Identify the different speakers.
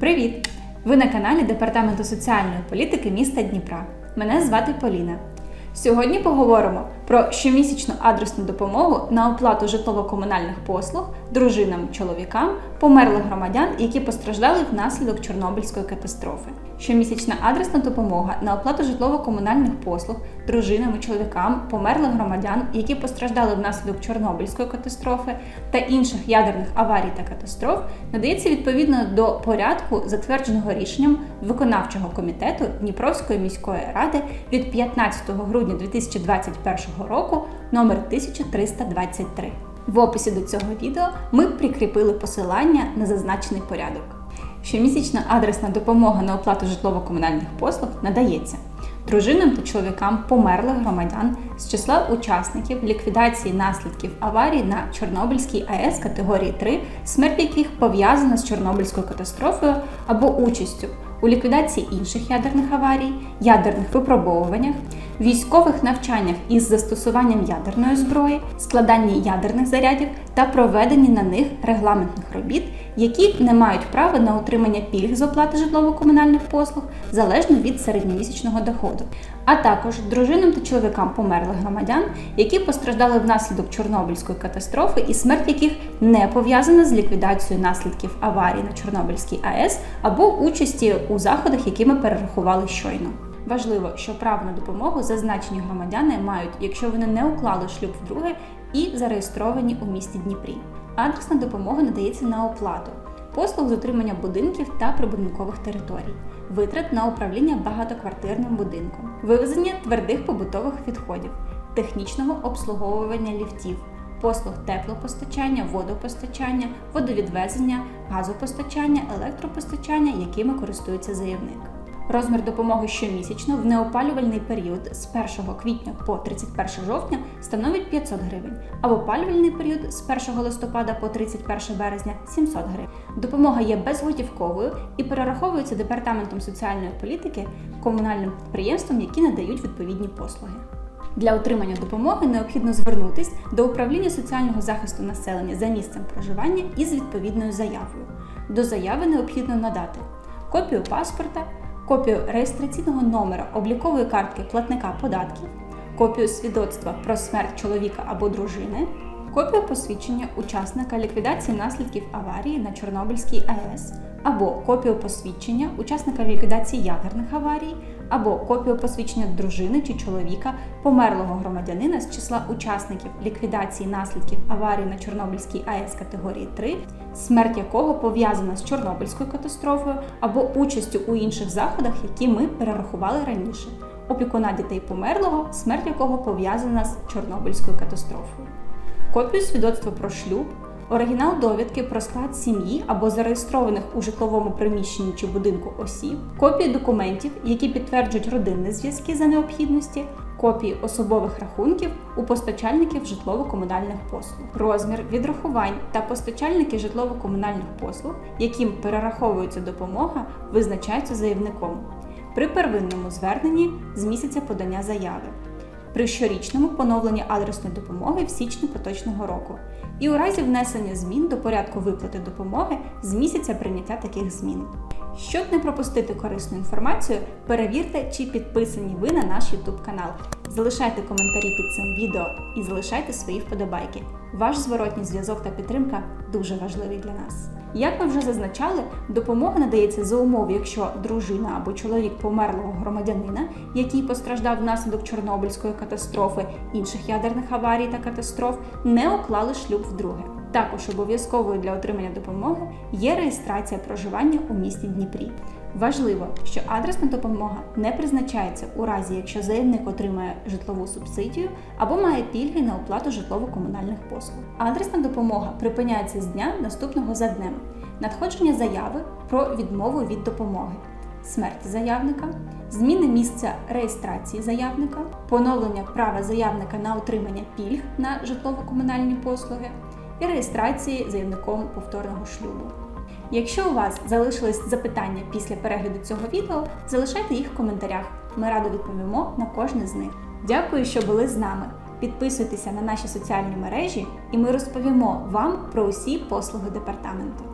Speaker 1: Привіт! Ви на каналі Департаменту соціальної політики міста Дніпра. Мене звати Поліна. Сьогодні поговоримо про щомісячну адресну допомогу на оплату житлово-комунальних послуг дружинам, чоловікам, померлих громадян, які постраждали внаслідок Чорнобильської катастрофи. Щомісячна адресна допомога на оплату житлово-комунальних послуг дружинам і чоловікам, померлих громадян, які постраждали внаслідок Чорнобильської катастрофи та інших ядерних аварій та катастроф, надається відповідно до порядку, затвердженого рішенням виконавчого комітету Дніпровської міської ради від 15 грудня 2021 року номер 1323. В описі до цього відео ми прикріпили посилання на зазначений порядок. Щомісячна адресна допомога на оплату житлово-комунальних послуг надається дружинам та чоловікам померлих громадян з числа учасників ліквідації наслідків аварій на Чорнобильській АЕС категорії 3, смерть яких пов'язана з Чорнобильською катастрофою або участю у ліквідації інших ядерних аварій, ядерних випробовуваннях, військових навчаннях із застосуванням ядерної зброї, складанні ядерних зарядів та проведенні на них регламентних робіт, які не мають права на отримання пільг з оплати житлово-комунальних послуг залежно від середньомісячного доходу, а також дружинам та чоловікам померлих громадян, які постраждали внаслідок Чорнобильської катастрофи і смерть яких не пов'язана з ліквідацією наслідків аварії на Чорнобильській АЕС або участі у заходах, які ми перерахували щойно. Важливо, що право на допомогу зазначені громадяни мають, якщо вони не уклали шлюб вдруге і зареєстровані у місті Дніпрі. Адресна допомога надається на оплату послуг з утримання будинків та прибудинкових територій, витрат на управління багатоквартирним будинком, вивезення твердих побутових відходів, технічного обслуговування ліфтів. Послуг теплопостачання, водопостачання, водовідвезення, газопостачання, електропостачання, якими користується заявник. Розмір допомоги щомісячно в неопалювальний період з 1 квітня по 31 жовтня становить 500 гривень, а в опалювальний період з 1 листопада по 31 березня 700 гривень. Допомога є безготівковою і перераховується департаментом соціальної політики комунальним підприємствам, які надають відповідні послуги. Для отримання допомоги необхідно звернутись до управління соціального захисту населення за місцем проживання із відповідною заявою. До заяви необхідно надати копію паспорта, копію реєстраційного номера облікової картки платника податків, копію свідоцтва про смерть чоловіка або дружини, копію посвідчення учасника ліквідації наслідків аварії на Чорнобильській АЕС, або копію посвідчення учасника ліквідації ядерних аварій, або копію посвідчення дружини чи чоловіка померлого громадянина з числа учасників ліквідації наслідків аварії на Чорнобильській АЕС категорії 3, смерть якого пов'язана з Чорнобильською катастрофою або участю у інших заходах, які ми перерахували раніше. Опікуна дітей померлого, смерть якого пов'язана з Чорнобильською катастрофою. Копію свідоцтва про шлюб, оригінал довідки про склад сім'ї або зареєстрованих у житловому приміщенні чи будинку осіб, копії документів, які підтверджують родинні зв'язки за необхідності, копії особових рахунків у постачальників житлово-комунальних послуг, розмір відрахувань та постачальники житлово-комунальних послуг, яким перераховується допомога, визначаються заявником при первинному зверненні з місяця подання заяви при щорічному поновленні адресної допомоги в січні поточного року і у разі внесення змін до порядку виплати допомоги з місяця прийняття таких змін. Щоб не пропустити корисну інформацію, перевірте, чи підписані ви на наш YouTube канал. Залишайте коментарі під цим відео і залишайте свої вподобайки. Ваш зворотній зв'язок та підтримка дуже важливий для нас. Як ми вже зазначали, допомога надається за умови, якщо дружина або чоловік померлого громадянина, який постраждав внаслідок Чорнобильської катастрофи, інших ядерних аварій та катастроф, не уклали шлюб вдруге. Також обов'язковою для отримання допомоги є реєстрація проживання у місті Дніпрі. Важливо, що адресна допомога не призначається у разі, якщо заявник отримає житлову субсидію або має пільги на оплату житлово-комунальних послуг. Адресна допомога припиняється з дня наступного за днем, надходження заяви про відмову від допомоги, смерть заявника, зміни місця реєстрації заявника, поновлення права заявника на отримання пільг на житлово-комунальні послуги і реєстрації заявником повторного шлюбу. Якщо у вас залишились запитання після перегляду цього відео, залишайте їх в коментарях. Ми радо відповімо на кожне з них. Дякую, що були з нами. Підписуйтеся на наші соціальні мережі, і ми розповімо вам про усі послуги департаменту.